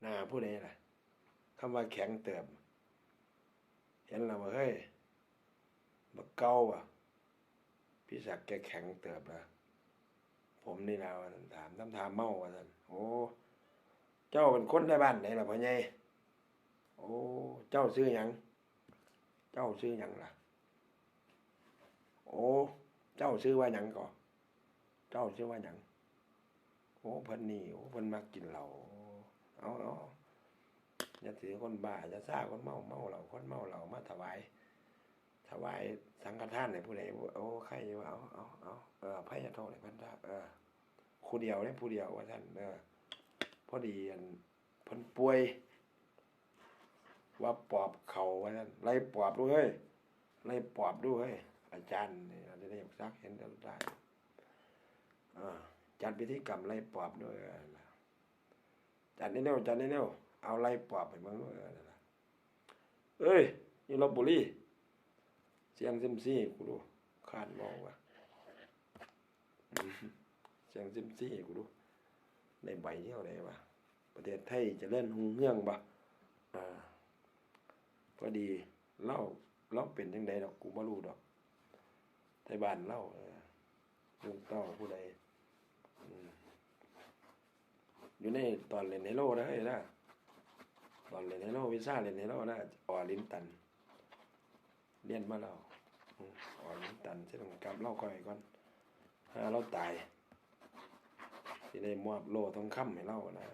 หน้าผู้ใดล่ะคำว่าแข็งเติบ เห็นแล้วว่าเฮ้ยบักเก่าอะพี่ศักดิ์แกแข็งเติบนะผมนี่นะว่าถามน้ำถามเมาว่าท่านโอ้เจ้าเป็นคนในบ้านไหนล่ะพ่อใหญ่โอ้เจ้าซื้อหยัง เจ้าซื้อหยังล่ะ โอ้เจ้าซื้อว่าหยังก่อเจ้าซื้อว่าหยังโอ้เพิ่นนี่โอ้เพิ่นมักกินเหล้า อย่าถือคนบ้าอย่าซ่าคนเมาเมาเหล้าคนเมาเหล้ามาถวาย ถวายสังฆทานให้ผู้ใดโอ้ใครอยู่เอาเอาเอาเออไผจะโทษให้เพิ่นทราเออผู้เดียวเด้ผู้เดียวว่าท่านเออพอดีอันพิ่นป่วย ว่าปอบเขาว่าท่านไล่ปอบดูเฮ้ยไล่ปอบดูเฮ้ยอาจารย์นี่อาจะได้ซักเห็นได้ได้อ่าจัดพิธีกรรมไล่ปอบด้วยออล่ะจัดนี่เร็วจัดนี่เร็ว เอาไล่ปอบไปเบิ่งด้วยเออนั่นล่ะเอ้ยอยู่ลบบุรีเสียงซิมซี่กูดูคาดมองว่ะเสียงซิมซี่กูดูในใบเที่ยวได้ปะประเทศไทยจะเล่นหงเฮืองปะอ่าพอดีเล่าเล่าเป็นยังไงดอกกูไม่รู้ดอกไทยบ้านเล่าลุงเต้าผู้ใดอยู่ในตอนเล่นไฮโลนะเฮ้นะ ตอนเล่นเฮโลวิซ่าเล่นเฮโลนะออลินตัน เรียนมาเราอืมอ่อนตันเส้นกลับเล่าก่อยก่อนถ้าเราตายที่ได้มอบโล่ทองคำให้เรานะ